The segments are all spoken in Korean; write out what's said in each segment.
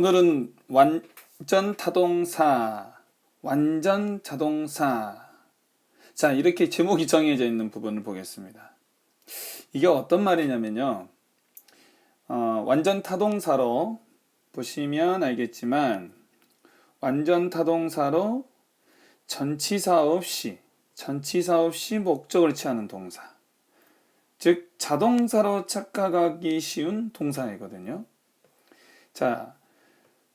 오늘은 완전 타동사, 완전 자동사. 자, 이렇게 제목이 정해져 있는 부분을 보겠습니다. 이게 어떤 말이냐면요. 어, 완전 타동사로 보시면 알겠지만, 완전 타동사로 전치사 없이, 전치사 없이 목적을 취하는 동사. 즉, 자동사로 착각하기 쉬운 동사이거든요. 자,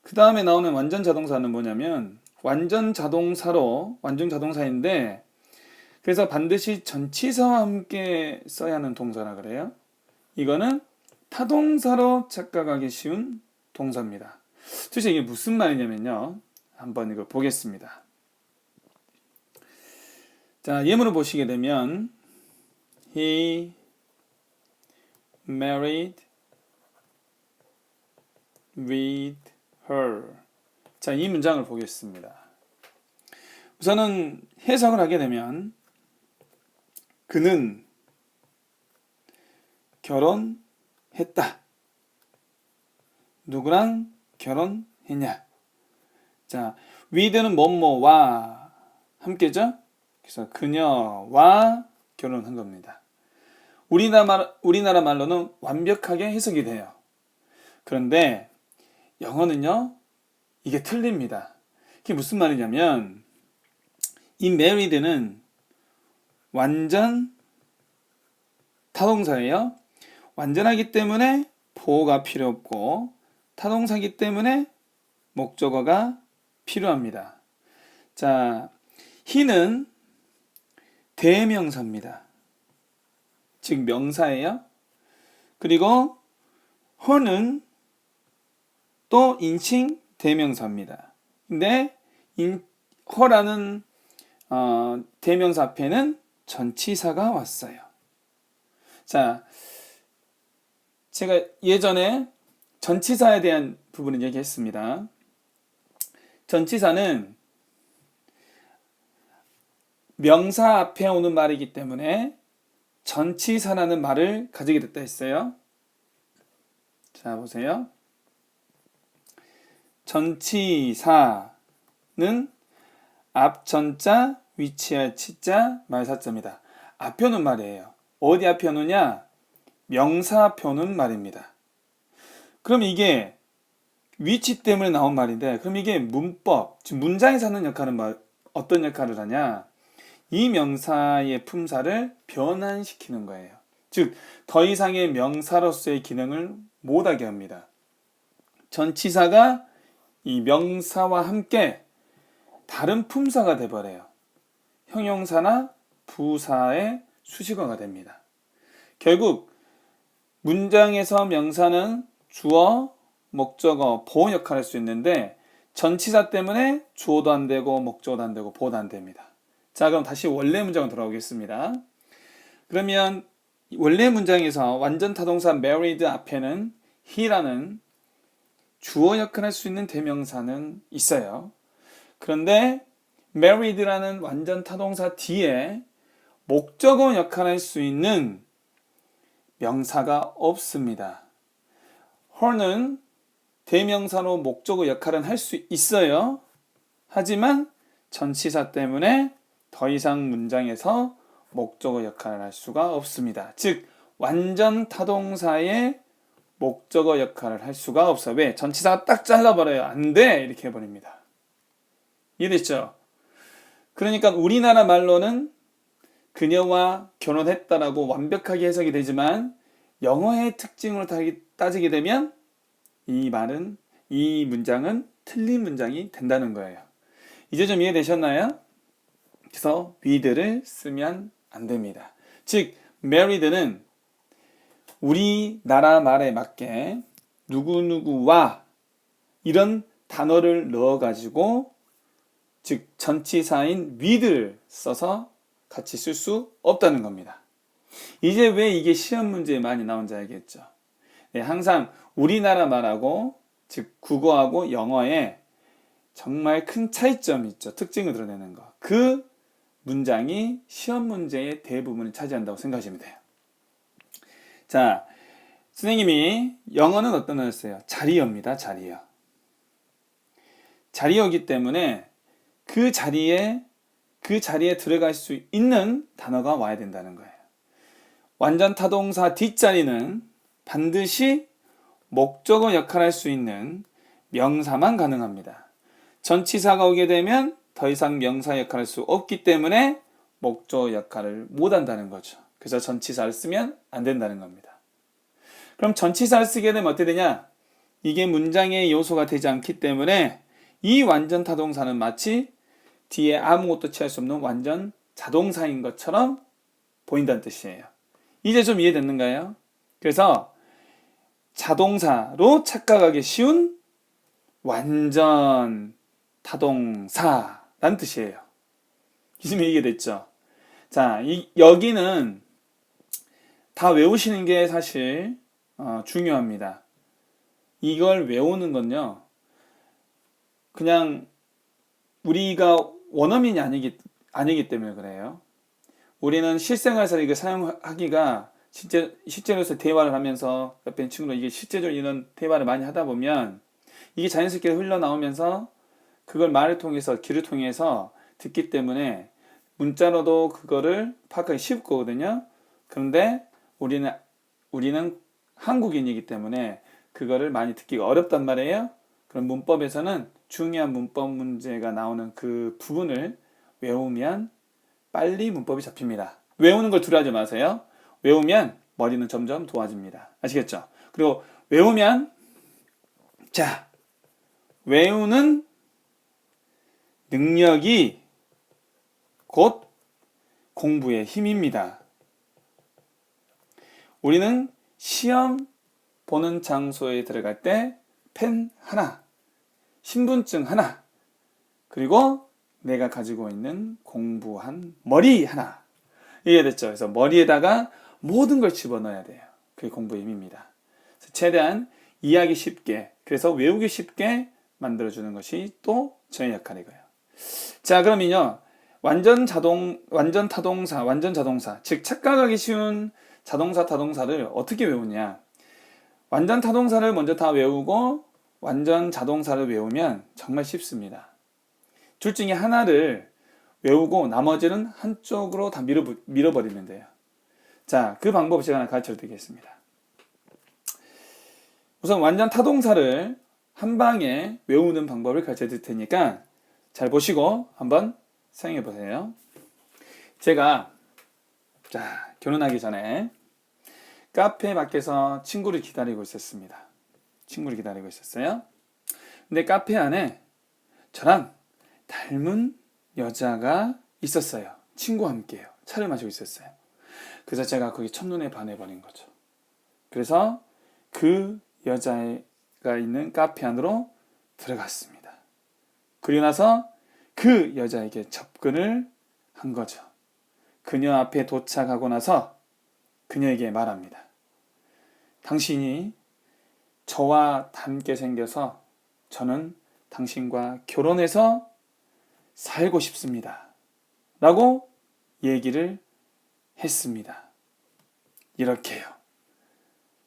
그 다음에 나오는 완전 자동사는 뭐냐면 완전 자동사로 완전 자동사인데 그래서 반드시 전치사와 함께 써야 하는 동사라 그래요. 이거는 타동사로 착각하기 쉬운 동사입니다. 도대체 이게 무슨 말이냐면요. 한번 이걸 보겠습니다. 자, 예문을 보시게 되면 he married with her. 자, 이 문장을 보겠습니다. 우선은 해석을 하게 되면 그는 결혼했다. 누구랑 결혼했냐? 자, with는 뭐뭐와 함께죠? 그래서 그녀와 결혼한 겁니다. 우리나라, 말, 우리나라 말로는 완벽하게 해석이 돼요. 그런데 영어는요, 이게 틀립니다. 이게 무슨 말이냐면, 이 married는 완전 타동사예요. 완전하기 때문에 보호가 필요 없고, 타동사기 때문에 목적어가 필요합니다. 자, he는 대명사입니다. 즉, 명사예요. 그리고 her는 또 인칭 대명사입니다. 근데 인, 허라는 어, 대명사 앞에는 전치사가 왔어요. 자, 제가 예전에 전치사에 대한 부분을 얘기했습니다. 전치사는 명사 앞에 오는 말이기 때문에 전치사라는 말을 가지게 됐다 했어요. 자, 보세요. 전치사는 앞 전자, 위치할 치자, 말사자입니다. 오는 말이에요. 어디 앞에 오느냐? 명사 앞에 오는 말입니다. 그럼 이게 위치 때문에 나온 말인데, 그럼 이게 문법, 즉 문장에서 하는 역할은 뭐, 어떤 역할을 하냐? 이 명사의 품사를 변환시키는 거예요. 즉, 더 이상의 명사로서의 기능을 못하게 합니다. 전치사가 이 명사와 함께 다른 품사가 돼버려요. 형용사나 부사의 수식어가 됩니다. 결국 문장에서 명사는 주어, 목적어, 보호 역할을 할 수 있는데 전치사 때문에 주어도 안 되고 목적어도 안 되고 보호도 안 됩니다. 자 그럼 다시 원래 문장으로 돌아오겠습니다. 그러면 원래 문장에서 완전 타동사 married 앞에는 he라는 주어 역할을 할수 있는 대명사는 있어요. 그런데 married라는 완전 타동사 뒤에 목적어 역할을 할수 있는 명사가 없습니다. her는 대명사로 목적어 역할은 할 수 있어요. 하지만 전치사 때문에 더 이상 문장에서 목적어 역할을 할 수가 없습니다. 즉 완전 타동사의 목적어 역할을 할 수가 없어. 왜? 전치사가 딱 잘라버려요. 안 돼! 이렇게 해버립니다. 이해됐죠? 그러니까 우리나라 말로는 그녀와 결혼했다라고 완벽하게 해석이 되지만 영어의 특징으로 따지게 되면 이 말은, 이 문장은 틀린 문장이 된다는 거예요. 이제 좀 이해되셨나요? 그래서 with를 쓰면 안 됩니다. 즉, married는 우리나라 말에 맞게 누구누구와 이런 단어를 넣어가지고 즉 전치사인 with를 써서 같이 쓸 수 없다는 겁니다. 이제 왜 이게 시험 문제에 많이 나온지 알겠죠? 네, 항상 우리나라 말하고 즉 국어하고 영어에 정말 큰 차이점이 있죠. 특징을 드러내는 거. 그 문장이 시험 문제의 대부분을 차지한다고 생각하시면 돼요. 자, 선생님이 영어는 어떤 거였어요? 자리어입니다. 자리어. 자리이기 때문에 그 자리에 그 자리에 들어갈 수 있는 단어가 와야 된다는 거예요. 완전 타동사 뒷자리는 반드시 목적어 역할을 할수 있는 명사만 가능합니다. 전치사가 오게 되면 더 이상 명사 역할을 할수 없기 때문에 목적어 역할을 못 한다는 거죠. 그래서 전치사를 쓰면 안 된다는 겁니다. 그럼 전치사를 쓰게 되면 어떻게 되냐? 이게 문장의 요소가 되지 않기 때문에 이 완전 타동사는 마치 뒤에 아무것도 취할 수 없는 완전 자동사인 것처럼 보인다는 뜻이에요. 이제 좀 이해됐는가요? 그래서 자동사로 착각하기 쉬운 완전 타동사라는 뜻이에요. 지금 이해됐죠? 자, 이, 여기는 다 외우시는 게 사실 어, 중요합니다. 이걸 외우는 건요, 그냥 우리가 원어민이 아니기, 아니기 때문에 그래요. 우리는 실생활에서 이거 사용하기가 실제, 실제로서 대화를 하면서 옆에 친구로 이게 실제적으로 이런 대화를 많이 하다 보면 이게 자연스럽게 흘러나오면서 그걸 말을 통해서 귀를 통해서 듣기 때문에 문자로도 그거를 파악하기 쉬울 거거든요. 그런데 우리는 우리는 한국인이기 때문에 그거를 많이 듣기가 어렵단 말이에요. 그럼 문법에서는 중요한 문법 문제가 나오는 그 부분을 외우면 빨리 문법이 잡힙니다. 외우는 걸 두려워하지 마세요. 외우면 머리는 점점 도와집니다. 아시겠죠? 그리고 외우면 자 외우는 능력이 곧 공부의 힘입니다. 우리는 시험 보는 장소에 들어갈 때 펜 하나, 신분증 하나, 그리고 내가 가지고 있는 공부한 머리 하나. 이해됐죠? 그래서 머리에다가 모든 걸 집어넣어야 돼요. 그게 공부의 힘입니다. 최대한 이해하기 쉽게, 그래서 외우기 쉽게 만들어주는 것이 또 저의 역할이고요. 자, 그러면요. 완전 자동, 완전 타동사, 완전 자동사, 즉 착각하기 쉬운 자동사, 타동사를 어떻게 외우냐? 완전 타동사를 먼저 다 외우고 완전 자동사를 외우면 정말 쉽습니다. 둘 중에 하나를 외우고 나머지는 한쪽으로 다 밀어, 밀어버리면 돼요. 자, 그 방법 제가 하나 가르쳐 드리겠습니다. 우선 완전 타동사를 한 방에 외우는 방법을 가르쳐 드릴 테니까 잘 보시고 한번 사용해 보세요. 제가 자, 결혼하기 전에 카페 밖에서 친구를 기다리고 있었습니다. 친구를 기다리고 있었어요. 근데 카페 안에 저랑 닮은 여자가 있었어요. 친구와 함께요. 차를 마시고 있었어요. 그래서 제가 거기 첫눈에 반해버린 거죠. 그래서 그 여자가 있는 카페 안으로 들어갔습니다. 그리고 나서 그 여자에게 접근을 한 거죠. 그녀 앞에 도착하고 나서 그녀에게 말합니다. 당신이 저와 닮게 생겨서 저는 당신과 결혼해서 살고 싶습니다. 라고 얘기를 했습니다. 이렇게요.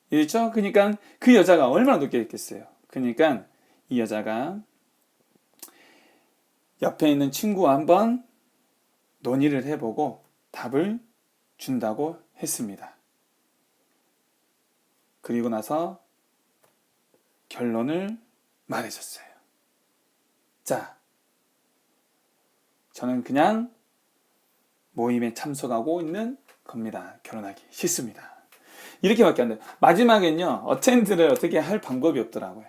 이랬죠? 그러니까 그 여자가 얼마나 높게 했겠어요. 그러니까 이 여자가 옆에 있는 친구와 한번 논의를 해보고 답을 준다고 했습니다. 그리고 나서 결론을 말해줬어요. 자, 저는 그냥 모임에 참석하고 있는 겁니다. 결혼하기 싫습니다. 이렇게밖에 안 돼요. 마지막엔요, 어텐드를 어떻게 할 방법이 없더라고요.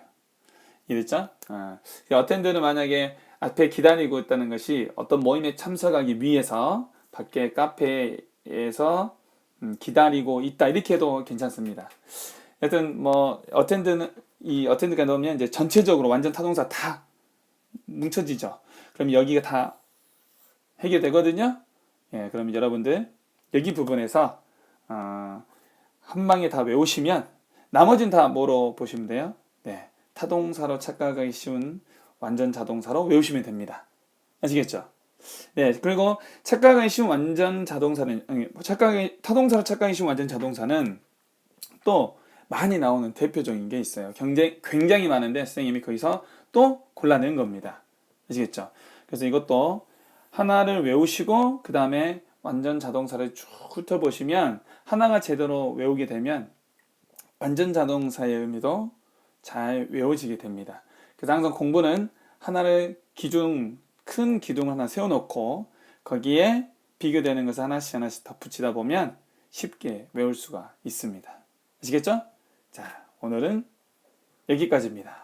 이랬죠? 어, 어텐드는 만약에 앞에 기다리고 있다는 것이 어떤 모임에 참석하기 위해서 밖에 카페에서 음, 기다리고 있다 이렇게 해도 괜찮습니다. 하여튼 뭐 어텐드는 이 어텐드가 넣으면 이제 전체적으로 완전 타동사 다 뭉쳐지죠. 그럼 여기가 다 해결되거든요. 예, 그럼 여러분들 여기 부분에서 어, 한 방에 다 외우시면 나머지는 다 뭐로 보시면 돼요? 네, 타동사로 착각하기 쉬운 완전 자동사로 외우시면 됩니다. 아시겠죠? 네, 그리고 착각하기 쉬운 완전 자동사는 착각이 타동사로 착각하기 쉬운 완전 자동사는 또 많이 나오는 대표적인 게 있어요. 굉장히, 굉장히 많은데 선생님이 거기서 또 골라낸 겁니다. 아시겠죠? 그래서 이것도 하나를 외우시고 그 다음에 완전 자동사를 쭉 훑어보시면 하나가 제대로 외우게 되면 완전 자동사의 의미도 잘 외워지게 됩니다. 그래서 항상 공부는 하나를 기둥, 큰 기둥 하나 세워놓고 거기에 비교되는 것을 하나씩 하나씩 덧붙이다 보면 쉽게 외울 수가 있습니다. 아시겠죠? 자, 오늘은 여기까지입니다.